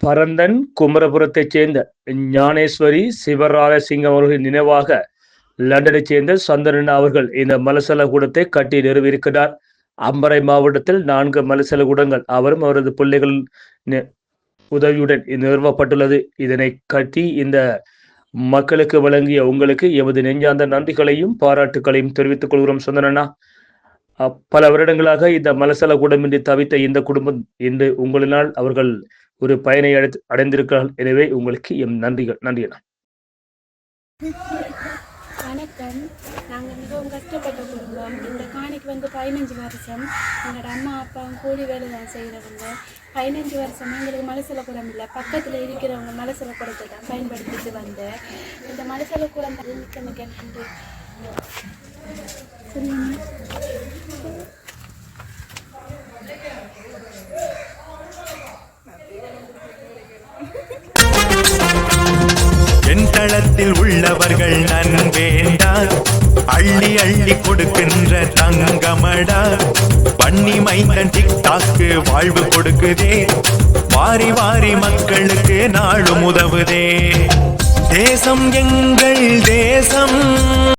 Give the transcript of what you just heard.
பரந்தன் குமரபுரத்தைச் சேர்ந்த ஞானேஸ்வரி சிவராஜசிங்கம் அவர்களின் நினைவாக லண்டனைச் சேர்ந்த சந்திரன் அவர்கள் இந்த மலசல கூடத்தை கட்டி நிறுவியிருக்கிறார். அம்பரை மாவட்டத்தில் நான்கு மலசல கூடங்கள் அவரும் அவரது பிள்ளைகள் உதவியுடன் நிறுவப்பட்டுள்ளது. இதனை கட்டி இந்த மக்களுக்கு வழங்கிய உங்களுக்கு எமது நெஞ்சார்ந்த நன்றிகளையும் பாராட்டுகளையும் தெரிவித்துக் கொள்கிறோம் சந்திரனா. பல வருடங்களாக இந்த மலசல கூடமின்றி தவித்த இந்த குடும்பம் இன்று உங்களினால் அவர்கள் ஒரு பயனை அடை அடைந்திருக்கிறார்கள். எனவே உங்களுக்கு எம் நன்றிகள். நன்றி அண்ணா. வணக்கம். நாங்கள் மிகவும் கஷ்டப்பட்ட குடும்பம். இந்த காணிக்கு வந்து பதினஞ்சு வருஷம். எங்களோட அம்மா அப்பாவும் கூலி வேலை தான் செய்கிறவங்க பதினஞ்சு வருஷம் எங்களுக்கு மலசல கூடம் இல்லை. பக்கத்தில் இருக்கிறவங்க மலசல கூடத்தை தான் பயன்படுத்திட்டு வந்தேன். இந்த மலசல குடம் மிக்க மிக்க நன்றி. தளத்தில் உள்ளவர்கள் நன் அள்ளி அள்ளி கொடுக்கின்ற தங்கமடா. பண்ணி மைந்தன் டிக்டாக்கு வாழ்வு கொடுக்குதே. வாரி வாரி மக்களுக்கு நாளும் உதவுதே. தேசம் எங்கள் தேசம்.